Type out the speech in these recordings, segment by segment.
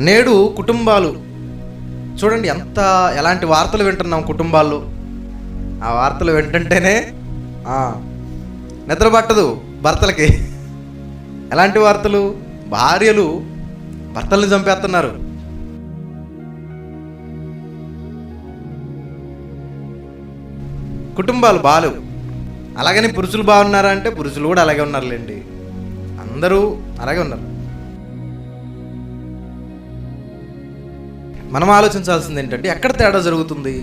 నేడు కుటుంబాలు. చూడండి ఎంత ఎలాంటి వార్తలు వింటున్నాం కుటుంబాలు ఆ వార్తలు వింటుంటేనే నిద్ర పట్టదు భర్తలకి. ఎలాంటి వార్తలు? భార్యలు భర్తల్ని చంపేస్తున్నారు. కుటుంబాలు బాలు. అలాగని పురుషులు బాగున్నారా అంటే పురుషులు కూడా అలాగే ఉన్నారులేండి. అందరూ అలాగే ఉన్నారు. మనం ఆలోచించాల్సింది ఏంటంటే ఎక్కడ తేడా జరుగుతుంది?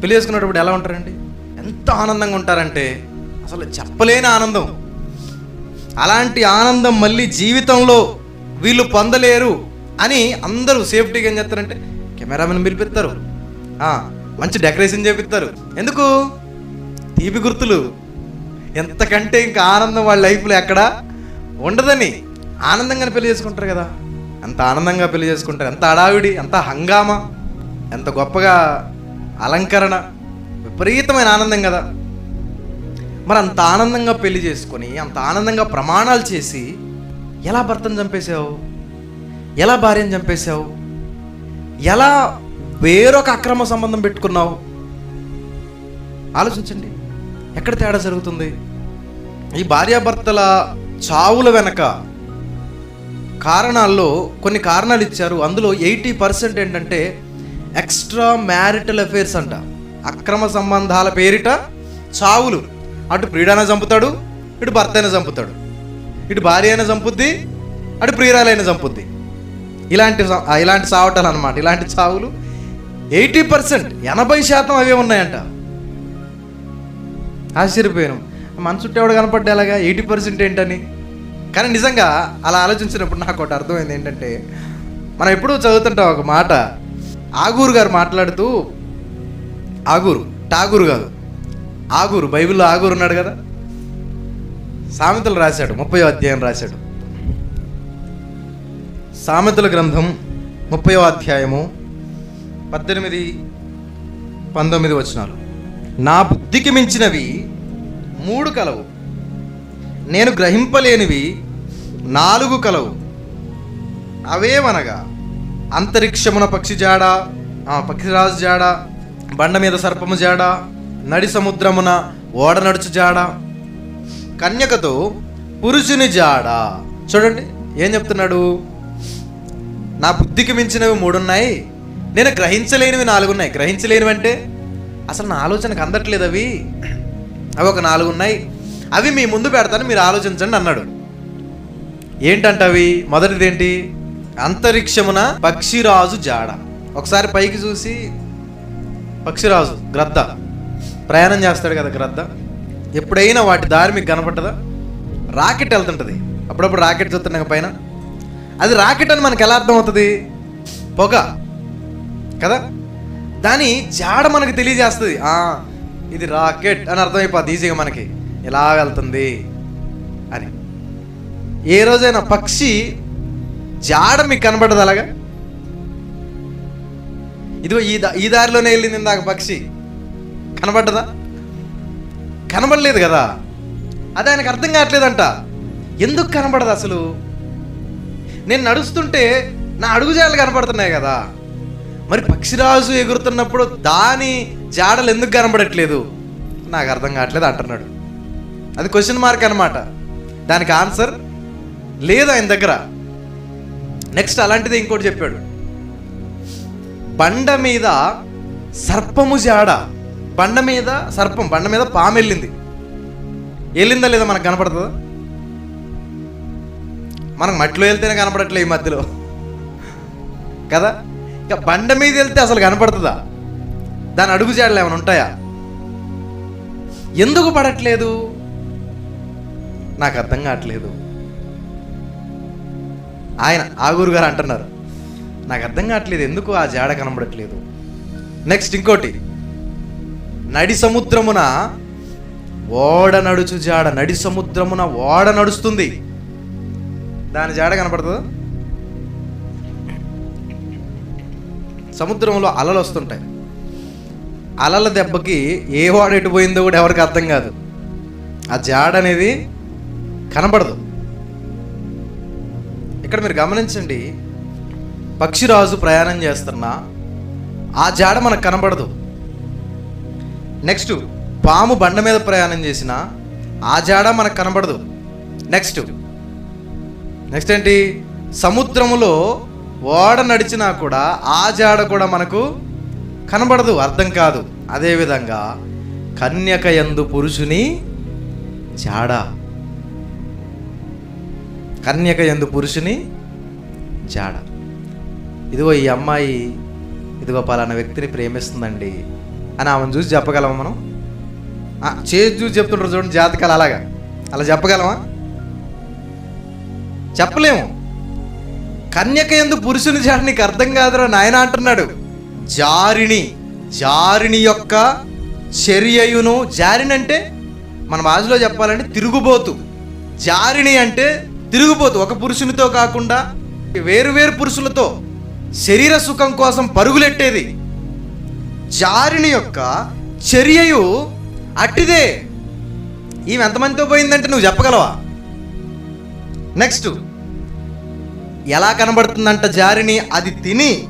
పెళ్ళి చేసుకున్నప్పుడు ఎలా ఉంటారండి? ఎంత ఆనందంగా ఉంటారంటే అసలు చెప్పలేని ఆనందం. అలాంటి ఆనందం మళ్ళీ జీవితంలో వీళ్ళు పొందలేరు అని అందరూ సేఫ్టీగా ఏం చేస్తారంటే కెమెరామెన్ పిలిపిస్తారు. మంచి డెకరేషన్ చేపిస్తారు. ఎందుకు? తీపి గుర్తులు. ఎంతకంటే ఇంకా ఆనందం వాళ్ళ లైఫ్లో ఎక్కడ ఉండదని ఆనందంగానే పెళ్ళి చేసుకుంటారు కదా. ఎంత ఆనందంగా పెళ్ళి చేసుకుంటారు ఎంత అడావిడి ఎంత హంగామా ఎంత గొప్పగా అలంకరణ విపరీతమైన ఆనందం కదా. మరి అంత ఆనందంగా పెళ్ళి చేసుకొని అంత ఆనందంగా ప్రమాణాలు చేసి ఎలా భర్తను చంపేశావు? ఎలా భార్యను చంపేశావు? ఎలా వేరొక అక్రమ సంబంధం పెట్టుకున్నావు? ఆలోచించండి. ఎక్కడ తేడా జరుగుతుంది? ఈ భార్యాభర్తల చావుల వెనక కారణాల్లో కొన్ని కారణాలు ఇచ్చారు. అందులో ఎయిటీ పర్సెంట్ ఏంటంటే ఎక్స్ట్రా మ్యారిటల్ అఫేర్స్ అంట. అక్రమ సంబంధాల పేరిట చావులు. అటు ప్రియుడైనా చంపుతాడు ఇటు భర్త అయినా చంపుతాడు. ఇటు భార్య అయినా చంపుద్ది అటు ప్రియురాలైన చంపుద్ది. ఇలాంటి ఇలాంటి చావటాలు అనమాట ఇలాంటి చావులు ఎయిటీ పర్సెంట్ ఎనభై శాతం అవే ఉన్నాయంట. ఆశ్చర్యపోయాను. మన చుట్టేవాడు కనపడ్డా ఎలాగా ఎయిటీ పర్సెంట్ ఏంటని? కానీ నిజంగా అలా ఆలోచించినప్పుడు నాకు ఒకటి అర్థమైంది ఏంటంటే మనం ఎప్పుడూ చదువుతుంటాం ఒక మాట ఆగూరు గారు మాట్లాడుతూ ఆగూరు టాగూరు కాదు ఆగూరు బైబిల్లో ఆగూరు ఉన్నాడు కదా? సామెతలు రాశాడు ముప్పై అధ్యాయం రాశాడు. సామెతల గ్రంథం ముప్పయో అధ్యాయము పద్దెనిమిది పంతొమ్మిది వచనాలు. నా బుద్ధికి మించినవి మూడు కలవు. నేను గ్రహింపలేనివి నాలుగు కలవు. అవేమనగా అంతరిక్షమున పక్షి జాడ పక్షిరాజు జాడ బండ మీద సర్పము జాడ నడి సముద్రమున ఓడ నడుచు జాడ కన్యకతో పురుషుని జాడ. చూడండి ఏం చెప్తున్నాడు? నా బుద్ధికి మించినవి మూడు ఉన్నాయి నేను గ్రహించలేనివి నాలుగు ఉన్నాయి గ్రహించలేనివి అంటే అసలు నా ఆలోచనకు అందట్లేదు అవి. అవి ఒక నాలుగు ఉన్నాయి అవి మీ ముందు పెడతాను మీరు ఆలోచించండి అన్నాడు. ఏంటంటవి? మొదటిది ఏంటి అంతరిక్షమున పక్షిరాజు జాడ. ఒకసారి పైకి చూసి పక్షిరాజు గ్రద్ద. ప్రయాణం చేస్తాడు కదా గ్రద్ద. ఎప్పుడైనా వాటి దారి మీకు కనపడ్డదా రాకెట్ వెళ్తుంటుంది. అప్పుడప్పుడు రాకెట్ చూస్తున్నాక పైన. అది రాకెట్ అని మనకు ఎలా అర్థమవుతుంది? పొగ. కదా? దాని జాడ మనకు తెలియజేస్తుంది. ఇది రాకెట్ అని అర్థమైపోద్ది ఈజీగా మనకి. ఇలా వెళ్తుంది అని. ఏ రోజైనా పక్షి జాడ మీకు కనబడదు అలాగా? ఇదిగో ఈ దా ఈ దారిలోనే వెళ్ళింది ఇందాక పక్షి. కనబడ్డదా? కనబడలేదు కదా. అది ఆయనకు అర్థం కావట్లేదంట. ఎందుకు కనబడదు అసలు? నేను నడుస్తుంటే నా అడుగుజాడలు కనపడుతున్నాయి కదా. మరి పక్షిరాజు ఎగురుతున్నప్పుడు దాని జాడలు ఎందుకు కనబడట్లేదు? నాకు అర్థం కావట్లేదు అంటున్నాడు. అది క్వశ్చన్ మార్క్ అనమాట దానికి ఆన్సర్ లేదు ఆయన దగ్గర. నెక్స్ట్ అలాంటిది ఇంకోటి చెప్పాడు. బండ మీద సర్పము జాడ. బండ మీద సర్పం బండ మీద పాము వెళ్ళింది. వెళ్ళిందా లేదా మనకు కనపడుతుందా? మనకు మట్టిలో వెళ్తేనే కనపడట్లే ఈ మధ్యలో. కదా? ఇక బండ మీద వెళ్తే అసలు కనపడుతుందా? దాని అడుగు జాడలు ఏమైనా ఉంటాయా? ఎందుకు పడట్లేదు? నాకు అర్థం కావట్లేదు. ఆయన ఆగూరు గారు అంటున్నారు నాకు అర్థం కావట్లేదు ఎందుకు ఆ జాడ కనబడట్లేదు? నెక్స్ట్ ఇంకోటి. నడి సముద్రమున ఓడ నడుచు జాడ నడి సముద్రమున ఓడ నడుస్తుంది. దాని జాడ కనపడుతుందా? సముద్రంలో అలలు వస్తుంటాయి. అలల దెబ్బకి ఏ వాడు ఎటు పోయిందో కూడా ఎవరికి అర్థం కాదు. ఆ జాడ అనేది కనబడదు. ఇక్కడ మీరు గమనించండి పక్షిరాజు ప్రయాణం చేస్తున్నా ఆ జాడ మనకు కనబడదు. నెక్స్ట్ పాము బండ మీద ప్రయాణం చేసిన ఆ జాడ మనకు కనబడదు. నెక్స్ట్ నెక్స్ట్ ఏంటి? సముద్రములో ఓడ నడిచినా కూడా ఆ జాడ కూడా మనకు కనబడదు అర్థం కాదు. అదేవిధంగా కన్యక ఎందు పురుషుని జాడ. కన్యక యందు పురుషుని జాడ. ఇదిగో ఈ అమ్మాయి ఇదిగో పలానా వ్యక్తిని ప్రేమిస్తుందండి అని ఆమెను చూసి చెప్పగలమా మనం? చేసి చూసి చెప్తుంటారు చూడండి జాతకాలు అలాగా. అలా చెప్పగలమా? చెప్పలేము. కన్యక ఎందు పురుషుని జాడ నీకు అర్థం కాదురా నాయన అంటున్నాడు. జారిణి జారిణి యొక్క చర్యయును జారిణి అంటే మన భాషలో చెప్పాలంటే తిరుగుబోతు. జారిణి అంటే తిరుగుబోతు ఒక పురుషునితో కాకుండా వేరు వేరు పురుషులతో శరీర సుఖం కోసం పరుగులెట్టేది. జారిణి యొక్క చర్యయు అట్టిదే. ఈమె ఎంతమందితో పోయిందంటే నువ్వు చెప్పగలవా? నెక్స్ట్ ఎలా కనబడుతుందంట జారిని? అది తిని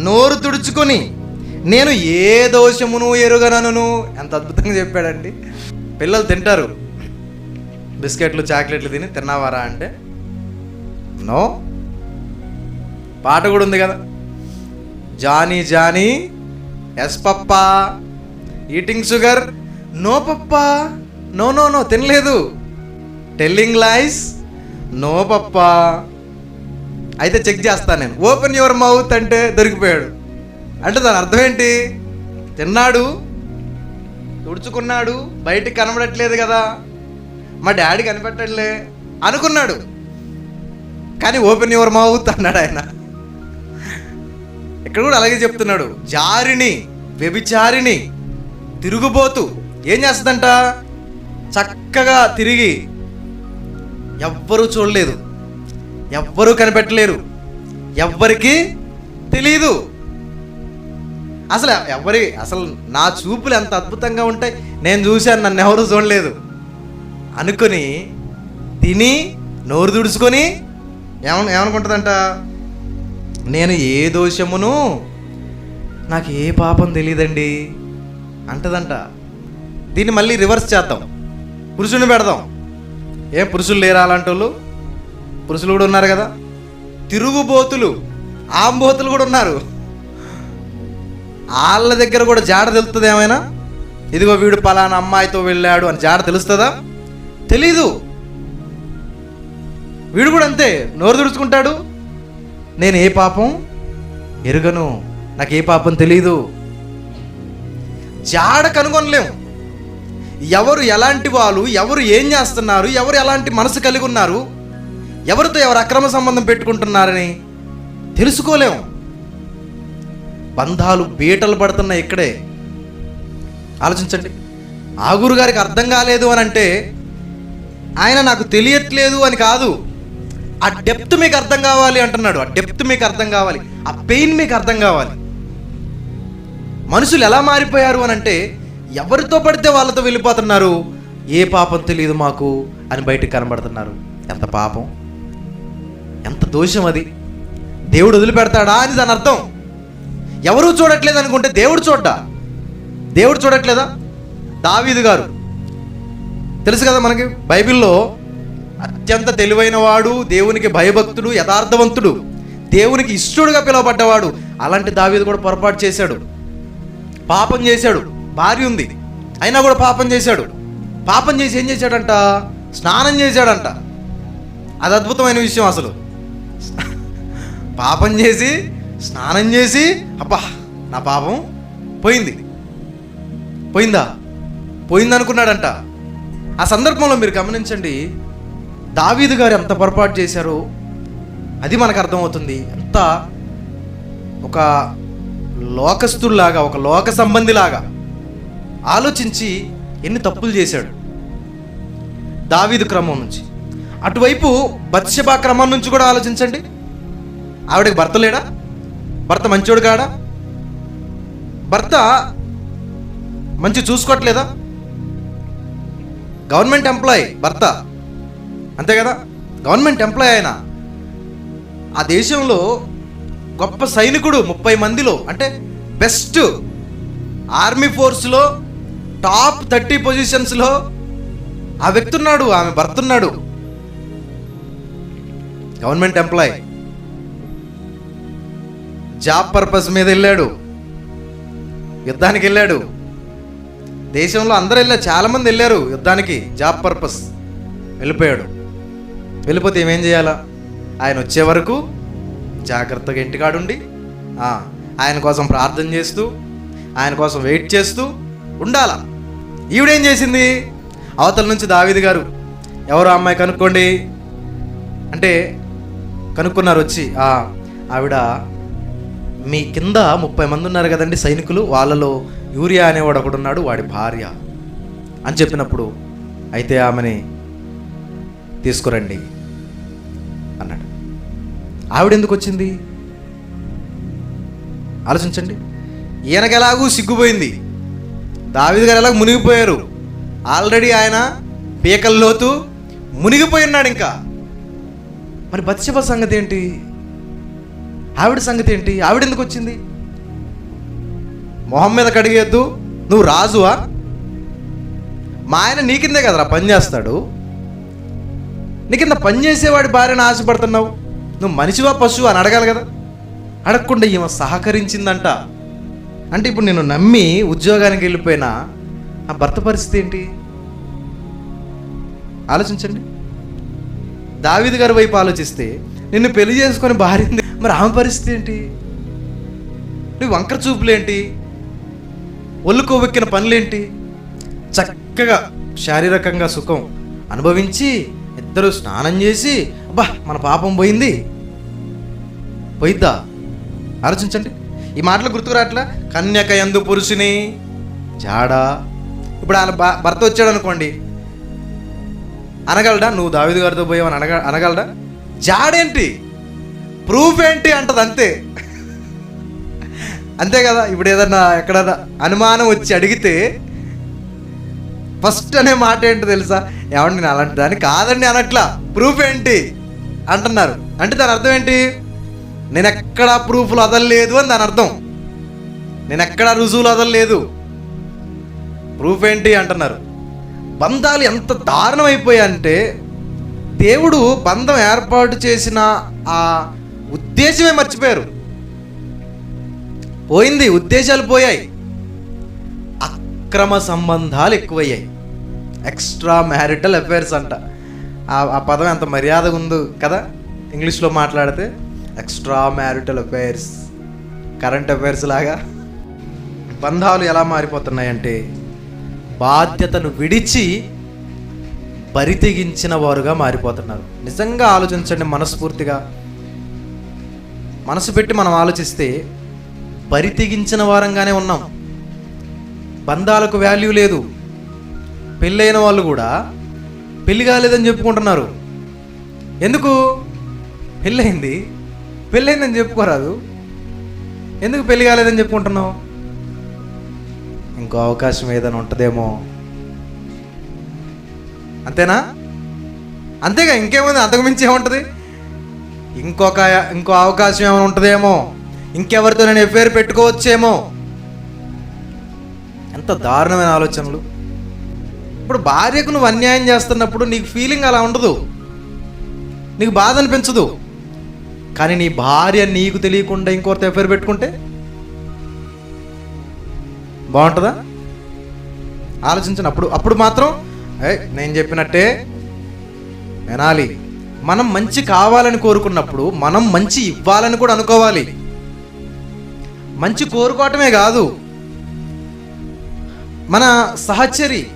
నోరు తుడుచుకొని నేను ఏ దోషమును ఎరుగనను ఎంత అద్భుతంగా చెప్పాడండి. పిల్లలు తింటారు. బిస్కెట్లు చాక్లెట్లు తిని తిన్నావారా అంటే నో. పాట కూడా ఉంది కదా. Johnny Johnny yes papa. Eating sugar no papa. No no no తినలేదు. Telling lies no papa. అయితే చెక్ చేస్తాను నేను. ఓపెన్ యువర్ మౌత్ అంటే దొరికిపోయాడు. అంటే దాని అర్థం ఏంటి? తిన్నాడు తుడుచుకున్నాడు బయటికి కనబడట్లేదు కదా. మా డాడీ కనిపెట్టట్లే అనుకున్నాడు. కానీ ఓపెన్ యువర్ మౌత్ అన్నాడు ఆయన. ఇక్కడ కూడా అలాగే చెప్తున్నాడు. జారిని వ్యభిచారిని తిరుగుబోతు ఏం చేస్తుందంట? చక్కగా తిరిగి ఎవ్వరూ చూడలేదు. ఎవ్వరూ కనిపెట్టలేరు. ఎవ్వరికి తెలియదు అసలు ఎవరి అసలు నా చూపులు ఎంత అద్భుతంగా ఉంటాయి? నేను చూశాను నన్ను ఎవరు చూడలేదు. అనుకొని తిని నోరు తుడుచుకొని ఏమను ఏమనుకుంటుందంట? నేను ఏ దోషమును నాకు ఏ పాపం తెలియదండి అంటదంట. దీన్ని మళ్ళీ రివర్స్ చేద్దాం. పురుషుని పెడదాం. ఏం పురుషులు లేరా అలాంటి వాళ్ళు పురుషులు కూడా ఉన్నారు కదా? తిరుగుబోతులు ఆంబోతులు కూడా ఉన్నారు. వాళ్ళ దగ్గర కూడా జాడ తెలుస్తుంది ఏమైనా ఇదిగో వీడు పలానా అమ్మాయితో వెళ్ళాడు అని జాడ తెలుస్తుందా? తెలీదు. వీడు కూడా అంతే నోరు తుడుచుకుంటాడు నేను ఏ పాపం? ఎరుగను. నాకు ఏ పాపం తెలీదు. జాడ కనుగొనలేం. ఎవరు ఎలాంటి వాళ్ళు ఎవరు ఏం చేస్తున్నారు ఎవరు ఎలాంటి మనసు కలిగి ఉన్నారు ఎవరితో ఎవరు అక్రమ సంబంధం పెట్టుకుంటున్నారని తెలుసుకోలేం. బంధాలు బీటలు పడుతున్నాయి ఇక్కడే. ఆలోచించండి. ఆగురు గారికి అర్థం కాలేదు అని అంటే ఆయన నాకు తెలియట్లేదు అని కాదు. ఆ డెప్త్ మీకు అర్థం కావాలి అంటున్నాడు. ఆ డెప్త్ మీకు అర్థం కావాలి. ఆ పెయిన్ మీకు అర్థం కావాలి. మనుషులు ఎలా మారిపోయారు అని అంటే ఎవరితో పడితే వాళ్ళతో వెళ్ళిపోతున్నారు. ఏ పాపం తెలియదు మాకు అని బయటకు కనబడుతున్నారు. ఎంత పాపం. ఎంత దోషం అది. దేవుడు వదిలిపెడతాడా అని దాని అర్థం. ఎవరూ చూడట్లేదు అనుకుంటే దేవుడు చూడ్డా. దేవుడు చూడట్లేదా? దావీదు గారు. తెలుసు కదా మనకి బైబిల్లో అత్యంత తెలివైన వాడు దేవునికి భయభక్తుడు యథార్థవంతుడు దేవునికి ఇష్టడుగా పిలువబడ్డవాడు. అలాంటి దావీదు కూడా పొరపాటు చేశాడు. పాపం చేశాడు. భార్య ఉంది. అయినా కూడా పాపం చేశాడు. పాపం చేసి ఏం చేశాడంట? స్నానం చేశాడంట. అది అద్భుతమైన విషయం అసలు. పాపం చేసి స్నానం చేసి అబ్బా నా పాపం పోయింది. పోయిందా? పోయిందనుకున్నాడంట. అనుకున్నాడంట ఆ సందర్భంలో మీరు గమనించండి దావీదు గారు ఎంత పొరపాటు చేశారో అది మనకు అర్థమవుతుంది. ఎంత ఒక లోకస్తుల్లాగా ఒక లోక సంబంధిలాగా ఆలోచించి ఎన్ని తప్పులు చేశాడు. దావీదు క్రమం నుంచి. అటువైపు బత్షబా క్రమం నుంచి కూడా ఆలోచించండి. ఆవిడకి భర్త లేడా? భర్త మంచోడు కాడా? భర్త మంచి చూసుకోవట్లేదా? గవర్నమెంట్ ఎంప్లాయీ భర్త. అంతే కదా? గవర్నమెంట్ ఎంప్లాయ్ ఆయన ఆ దేశంలో గొప్ప సైనికుడు ముప్పై మందిలో అంటే బెస్ట్ ఆర్మీ ఫోర్స్లో టాప్ థర్టీ పొజిషన్స్లో ఆ వ్యక్తి ఉన్నాడు ఆమె భర్త ఉన్నాడు గవర్నమెంట్ ఎంప్లాయ్. జాబ్ పర్పస్ మీద వెళ్ళాడు. యుద్ధానికి వెళ్ళాడు. దేశంలో అందరూ వెళ్ళారు చాలామంది వెళ్ళారు యుద్ధానికి జాబ్ పర్పస్ వెళ్ళిపోయాడు. వెళ్ళిపోతే ఏమేం చేయాలా? ఆయన వచ్చే వరకు జాగ్రత్తగా ఇంటికాడుండి ఆయన కోసం ప్రార్థన చేస్తూ ఆయన కోసం వెయిట్ చేస్తూ ఉండాలా? ఈవిడేం చేసింది? అవతల నుంచి దావీది గారు ఎవరు అమ్మాయి కనుక్కోండి? అంటే కనుక్కున్నారు వచ్చి ఆవిడ మీ కింద ముప్పై మంది ఉన్నారు కదండి సైనికులు వాళ్ళలో యూరియా అనేవాడు ఒకడున్నాడు వాడి భార్య అని చెప్పినప్పుడు అయితే ఆమెని తీసుకురండి అన్నాడు. ఆవిడ ఎందుకు వచ్చింది? ఆలోచించండి. ఈయనకి ఎలాగూ సిగ్గుపోయింది. దావిది గారు ఎలాగ మునిగిపోయారు. ఆల్రెడీ ఆయన పీకల్లోతు మునిగిపోయి ఉన్నాడు ఇంకా. మరి బత్సబ సంగతి ఏంటి? ఆవిడ సంగతి ఏంటి? ఆవిడ ఎందుకు వచ్చింది? మొహం మీద కడిగేద్దు నువ్వు రాజువా? మా ఆయన నీ కిందే కదరా పని చేస్తాడు. నీ కింద పని చేసేవాడి భార్యను ఆశపడుతున్నావు. నువ్వు మనిషివా పశువు అని అడగాలి కదా. అడగకుండా ఈమె సహకరించిందంట. అంటే ఇప్పుడు నేను నమ్మి ఉద్యోగానికి వెళ్ళిపోయినా ఆ భర్త పరిస్థితి ఏంటి? ఆలోచించండి. దావిది గారి వైపు ఆలోచిస్తే నిన్ను పెళ్ళి చేసుకొని భార్య మరి ఆమె పరిస్థితి ఏంటి? నువ్వు వంకర చూపులేంటి ఒళ్ళు కొవ్వెక్కిన పనులేంటి? చక్కగా శారీరకంగా సుఖం అనుభవించి ఇద్దరు స్నానం చేసి అబ్బా మన పాపం పోయింది. పోయిద్దా? ఆలోచించండి. ఈ మాటలు గుర్తుకు రావట్లా? కన్యక ఎందు పురుషుని. జాడా? ఇప్పుడు ఆయన భర్త వచ్చాడు అనుకోండి అనగలడా? నువ్వు దావిదు గారితో పోయావని అనగ అనగలడా? జాడేంటి? ప్రూఫ్ ఏంటి అంటది అంతే. అంతే కదా? ఇప్పుడు ఏదన్నా ఎక్కడన్నా అనుమానం వచ్చి అడిగితే ఫస్ట్ అనే మాట ఏంటో తెలుసా? ఏమండి నేను అలాంటి దాన్ని కాదండి అనట్లా. ప్రూఫ్ ఏంటి? అంటున్నారు. అంటే దాని అర్థం ఏంటి? నేను ఎక్కడా ప్రూఫ్లు వదలలేదు అని దాని అర్థం. నేను ఎక్కడా రుజువులు వదలలేదు ప్రూఫ్ ఏంటి అంటున్నారు. బంధాలు ఎంత దారుణం అయిపోయాయంటే దేవుడు బంధం ఏర్పాటు చేసిన ఆ ఉద్దేశమే మర్చిపోయారు. పోయింది ఉద్దేశాలు పోయాయి. అక్రమ సంబంధాలు ఎక్కువయ్యాయి. ఎక్స్ట్రా మ్యారిటల్ అఫైర్స్ అంట. ఆ- పదం ఎంత మర్యాదగా ఉందో కదా? ఇంగ్లీష్లో మాట్లాడితే extra marital affairs current affairs లాగా. బంధాలు ఎలా మారిపోతున్నాయంటే బాధ్యతను విడిచి బరితెగించిన వారుగా మారిపోతున్నారు. నిజంగా ఆలోచించండి మనస్ఫూర్తిగా. మనసు పెట్టి మనం ఆలోచిస్తే పరితెగించిన వారంగానే ఉన్నాం. బంధాలకు వాల్యూ లేదు. పెళ్ళైన వాళ్ళు కూడా పెళ్ళి కాలేదని చెప్పుకుంటున్నారు. ఎందుకు? పెళ్ళయింది పెళ్ళయిందని చెప్పుకోరాదు. ఎందుకు పెళ్ళి కాలేదని చెప్పుకుంటున్నావు? ఇంకో అవకాశం ఏదైనా ఉంటుందేమో. అంతేనా? అంతేగా ఇంకేముంది? అంతకు మించి ఏముంటుంది? ఇంకొక ఇంకో అవకాశం ఏమైనా ఉంటుందేమో? ఇంకెవరితో నేను ఎఫ్ఐఆర్ పెట్టుకోవచ్చేమో? ఎంత దారుణమైన ఆలోచనలు. ఇప్పుడు భార్యకు నువ్వు అన్యాయం చేస్తున్నప్పుడు నీకు ఫీలింగ్ అలా ఉండదు. నీకు బాధ అనిపించదు. కానీ నీ భార్య నీకు తెలియకుండా ఇంకొకరితో ఎఫ్ఐఆర్ పెట్టుకుంటే? బాగుంటుందా? ఆలోచించండి అప్పుడు అప్పుడు మాత్రం ఏ నేను చెప్పినట్టే వినాలి. మనం మంచి కావాలని కోరుకున్నప్పుడు మనం మంచి ఇవ్వాలని కూడా అనుకోవాలి. మంచి కోరుకోవటమే కాదు. మన సహచరి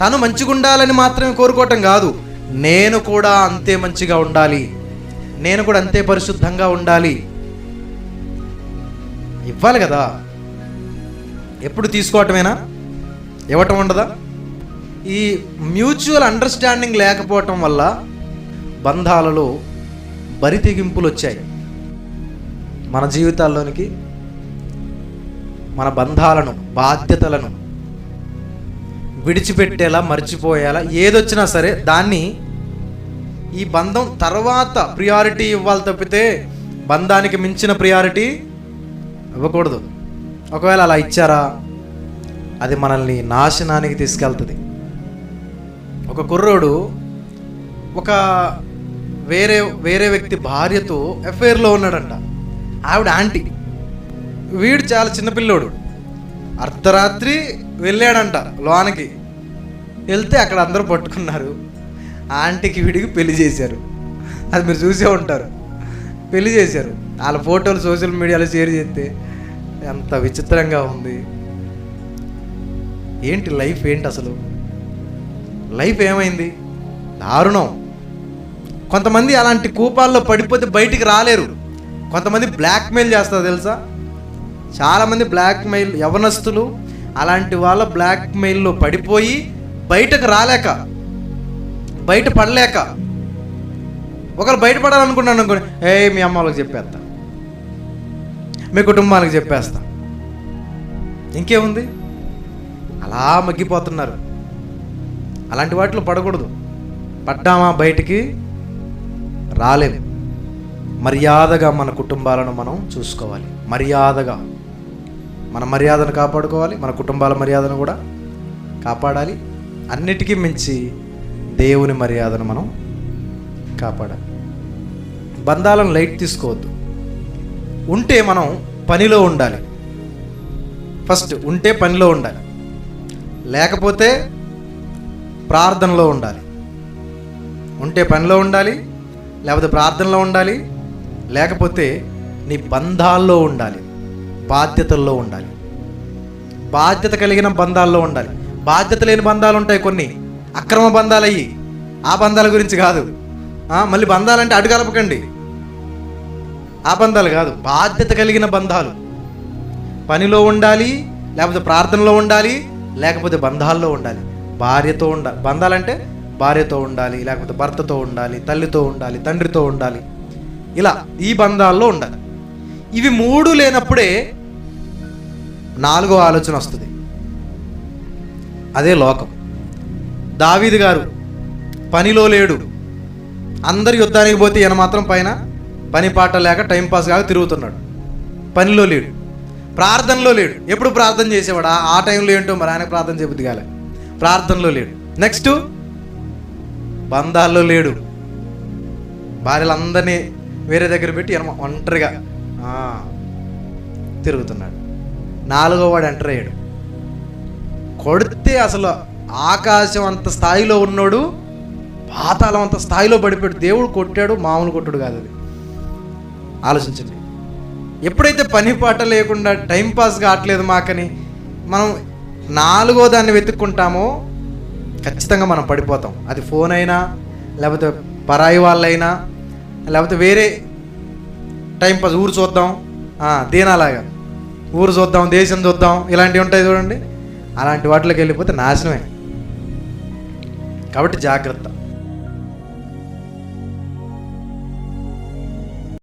తను మంచిగా ఉండాలని మాత్రమే కోరుకోవటం కాదు. నేను కూడా అంతే మంచిగా ఉండాలి. నేను కూడా అంతే పరిశుద్ధంగా ఉండాలి. ఇవ్వాలి కదా. ఎప్పుడు తీసుకోవటమేనా? ఇవ్వటం ఉండదా? ఈ మ్యూచువల్ అండర్స్టాండింగ్ లేకపోవటం వల్ల బంధాలలో బరితెగింపులు వచ్చాయి మన జీవితాల్లోనికి మన బంధాలను బాధ్యతలను విడిచిపెట్టేలా మర్చిపోయేలా ఏదొచ్చినా సరే దాన్ని ఈ బంధం తర్వాత ప్రియారిటీ ఇవ్వాలి తప్పితే బంధానికి మించిన ప్రియారిటీ ఇవ్వకూడదు. ఒకవేళ అలా ఇచ్చారా అది మనల్ని నాశనానికి తీసుకెళ్తుంది. ఒక కుర్రోడు ఒక వేరే వేరే వ్యక్తి భార్యతో అఫైర్లో ఉన్నాడంట. ఆవిడ ఆంటీ వీడు చాలా చిన్నపిల్లోడు అర్ధరాత్రి వెళ్ళాడంట లోనికి. వెళ్తే అక్కడ అందరూ పట్టుకున్నారు. ఆంటీకి వీడికి పెళ్ళి చేశారు. అది మీరు చూసే ఉంటారు. పెళ్ళి చేశారు. వాళ్ళ ఫోటోలు సోషల్ మీడియాలో షేర్ చేస్తే ఎంత విచిత్రంగా ఉంది. ఏంటి లైఫ్ ఏంటి అసలు? లైఫ్ ఏమైంది? దారుణం. కొంతమంది అలాంటి కూపాల్లో పడిపోతే బయటికి రాలేరు. కొంతమంది బ్లాక్మెయిల్ చేస్తారు తెలుసా? చాలామంది బ్లాక్మెయిల్ యవనస్తులు అలాంటి వాళ్ళ బ్లాక్మెయిల్లో పడిపోయి బయటకు రాలేక బయట పడలేక ఒకరు బయటపడాలనుకున్నాను అనుకోండి ఏ మీ అమ్మ వాళ్ళకి చెప్పేస్తా. మీ కుటుంబాలకు చెప్పేస్తా. ఇంకేముంది? అలా మగ్గిపోతున్నారు. అలాంటి వాటిలో పడకూడదు. పడ్డామా బయటికి? రాలేము మర్యాదగా మన కుటుంబాలను మనం చూసుకోవాలి. మర్యాదగా. మన మర్యాదను కాపాడుకోవాలి మన కుటుంబాల మర్యాదను కూడా కాపాడాలి. అన్నిటికీ మించి దేవుని మర్యాదను మనం కాపాడాలి. బంధాలను లైట్ తీసుకోవద్దు. ఉంటే మనం పనిలో ఉండాలి. ఫస్ట్ ఉంటే పనిలో ఉండాలి. లేకపోతే ప్రార్థనలో ఉండాలి. ఉంటే పనిలో ఉండాలి లేకపోతే ప్రార్థనలో ఉండాలి లేకపోతే నీ బంధాల్లో ఉండాలి. బాధ్యతల్లో ఉండాలి. బాధ్యత కలిగిన బంధాల్లో ఉండాలి. బాధ్యత లేని బంధాలు ఉంటాయి కొన్ని. అక్రమ బంధాలు అయ్యి ఆ బంధాల గురించి కాదు. మళ్ళీ బంధాలంటే అటు కలపకండి ఆ బంధాలు కాదు. బాధ్యత కలిగిన బంధాలు. పనిలో ఉండాలి లేకపోతే ప్రార్థనలో ఉండాలి లేకపోతే బంధాల్లో ఉండాలి. భార్యతో ఉండాలి బంధాలంటే భార్యతో ఉండాలి లేకపోతే భర్తతో ఉండాలి తల్లితో ఉండాలి తండ్రితో ఉండాలి. ఇలా ఈ బంధాల్లో ఉండాలి. ఇవి మూడు లేనప్పుడే నాలుగో ఆలోచన వస్తుంది. అదే లోకం. దావీదు గారు పనిలో లేడు. అందరు యుద్ధానికి పోతే ఈయన మాత్రం పైన పని పాట లేక టైంపాస్ కాక తిరుగుతున్నాడు. పనిలో లేడు. ప్రార్థనలో లేడు. ఎప్పుడు ప్రార్థన చేసేవాడు? ఆ- టైంలో ఏంటో మరి ఆయన ప్రార్థన చెబుద్ది కాలే. ప్రార్థనలో లేడు. నెక్స్ట్ బంధాల్లో లేడు. భార్యలందరినీ వేరే దగ్గర పెట్టి ఒంటరిగా తిరుగుతున్నాడు. నాలుగో వాడు ఎంటర్ అయ్యాడు. కొడితే అసలు ఆకాశం అంత స్థాయిలో ఉన్నాడు పాతాళం అంత స్థాయిలో పడిపోయాడు. దేవుడు కొట్టాడు మామూలు కొట్టుడు కాదు అది. ఆలోచించండి. ఎప్పుడైతే పని పాట లేకుండా టైంపాస్ కావట్లేదు మాకని మనం నాలుగో దాన్ని వెతుక్కుంటామో ఖచ్చితంగా మనం పడిపోతాం. అది ఫోన్ అయినా లేకపోతే పరాయి వాళ్ళైనా లేకపోతే వేరే టైం పాస్ ఊరు చూద్దాం. ఆ, దీనాలాగా. ఊరు చూద్దాం దేశం చూద్దాం ఇలాంటివి ఉంటాయి చూడండి. అలాంటి వాటిలోకి వెళ్ళిపోతే నాశనమే. కాబట్టి జాగ్రత్త.